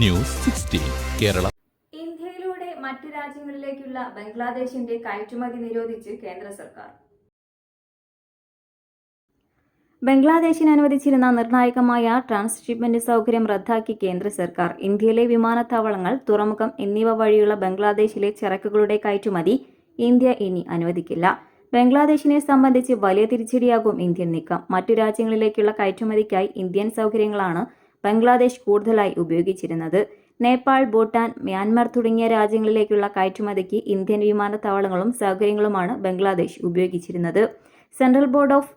News sixteen Kerala. ഇന്ത്യയിലൂടെ മറ്റ് രാജ്യങ്ങളിലേക്കുള്ള ബംഗ്ലാദേശിന്റെ കയറ്റുമതി നിരോധിച്ച് കേന്ദ്ര സർക്കാർ. ബംഗ്ലാദേശിന് അനുവദിച്ചിരുന്ന നിർണായകമായ ട്രാൻസ്ഷിപ്മെന്റ് സൗകര്യം റദ്ദാക്കി കേന്ദ്ര സർക്കാർ. ഇന്ത്യയിലെ വിമാനത്താവളങ്ങൾ തുറമുഖം എന്നിവ വഴിയുള്ള ബംഗ്ലാദേശിലെ ചരക്കുകളുടെ കയറ്റുമതി ഇന്ത്യ ഇനി അനുവദിക്കില്ല. ബംഗ്ലാദേശിനെ സംബന്ധിച്ച് വലിയ തിരിച്ചടിയാകും ഇന്ത്യൻ നീക്കം. മറ്റു രാജ്യങ്ങളിലേക്കുള്ള കയറ്റുമതിക്കായി ഇന്ത്യൻ സൗകര്യങ്ങളാണ് ബംഗ്ലാദേശ് കൂടുതലായി ഉപയോഗിച്ചിരുന്നത്. നേപ്പാൾ ഭൂട്ടാൻ മ്യാൻമാർ തുടങ്ങിയ രാജ്യങ്ങളിലേക്കുള്ള കയറ്റുമതിക്ക് ഇന്ത്യൻ വിമാനത്താവളങ്ങളും സൗകര്യങ്ങളുമാണ് ബംഗ്ലാദേശ് ഉപയോഗിച്ചിരുന്നത്. Central board of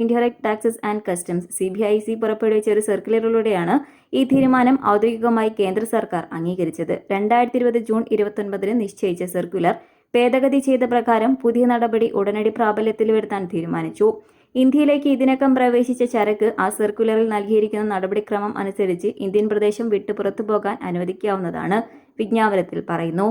indirect taxes and customs C B I C പുറപ്പെടുവിച്ച ഒരു സർക്കുലറിലൂടെയാണ് ഈ തീരുമാനം ഔദ്യോഗികമായി കേന്ദ്ര സർക്കാർ അംഗീകരിച്ചത്. രണ്ടായിരത്തി ഇരുപത് ജൂൺ ഇരുപത്തൊൻപതിന് നിശ്ചയിച്ച സർക്കുലർ ഭേദഗതി ചെയ്ത പ്രകാരം പുതിയ നടപടി ഉടനടി പ്രാബല്യത്തിൽ വരുത്താൻ തീരുമാനിച്ചു. ഇന്ത്യയിലേക്ക് ഇതിനകം പ്രവേശിച്ച ചരക്ക് ആ സർക്കുലറിൽ നൽകിയിരിക്കുന്ന നടപടിക്രമം അനുസരിച്ച് ഇന്ത്യൻ പ്രദേശം വിട്ടു പുറത്തു പോകാൻ അനുവദിക്കാവുന്നതാണ് വിജ്ഞാപനത്തിൽ പറയുന്നു.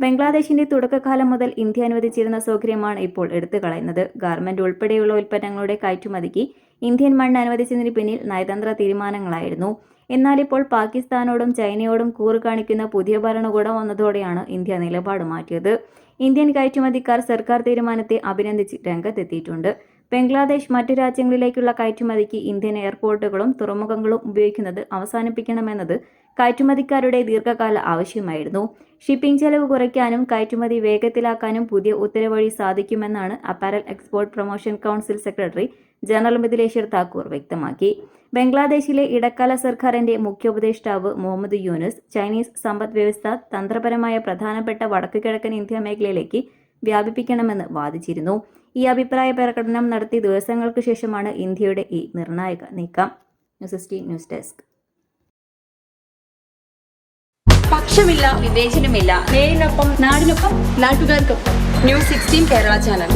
ബംഗ്ലാദേശിന്റെ തുടക്കകാലം മുതൽ ഇന്ത്യ അനുവദിച്ചിരുന്ന സൗകര്യമാണ് ഇപ്പോൾ എടുത്തു കളയുന്നത് ഗാർമെന്റ് ഉൾപ്പെടെയുള്ള ഉൽപ്പന്നങ്ങളുടെ കയറ്റുമതിക്ക് ഇന്ത്യൻ മണ്ണ് അനുവദിച്ചതിന് പിന്നിൽ നയതന്ത്ര തീരുമാനങ്ങളായിരുന്നു. എന്നാൽ ഇപ്പോൾ പാകിസ്ഥാനോടും ചൈനയോടും കൂറ് കാണിക്കുന്ന പുതിയ ഭരണകൂടം വന്നതോടെയാണ് ഇന്ത്യ നിലപാട് മാറ്റിയത്. ഇന്ത്യൻ കയറ്റുമതിക്കാർ സർക്കാർ തീരുമാനത്തെ അഭിനന്ദിച്ച് രംഗത്തെത്തിയിട്ടുണ്ട്. ബംഗ്ലാദേശ് മറ്റു രാജ്യങ്ങളിലേക്കുള്ള കയറ്റുമതിക്ക് ഇന്ത്യൻ എയർപോർട്ടുകളും തുറമുഖങ്ങളും ഉപയോഗിക്കുന്നത് അവസാനിപ്പിക്കണമെന്നത് കയറ്റുമതിക്കാരുടെ ദീർഘകാല ആവശ്യമായിരുന്നു. ഷിപ്പിംഗ് ചെലവ് കുറയ്ക്കാനും കയറ്റുമതി വേഗത്തിലാക്കാനും പുതിയ ഉത്തരവഴി സാധിക്കുമെന്നാണ് apparel export promotion council secretary general Mithileshwar Thakur വ്യക്തമാക്കി. ബംഗ്ലാദേശിലെ ഇടക്കാല സർക്കാരിന്റെ മുഖ്യ ഉപദേഷ്ടാവ് മുഹമ്മദ് യൂനുസ് ചൈനീസ് സമ്പദ് വ്യവസ്ഥ തന്ത്രപരമായ പ്രധാനപ്പെട്ട വടക്കുകിഴക്കൻ ഇന്ത്യ മേഖലയിലേക്ക് വ്യാപിപ്പിക്കണമെന്ന് വാദിച്ചിരുന്നു. ഈ അഭിപ്രായ പ്രകടനം നടത്തി ദിവസങ്ങൾക്ക് ശേഷമാണ് ഇന്ത്യയുടെ ഈ നിർണായക നീക്കം. News S news desk. പക്ഷമില്ല വിവേചനമില്ല. നേരിനൊപ്പം നാടിനൊപ്പം നാട്ടുകാർക്കൊപ്പം. News sixteen Kerala channel.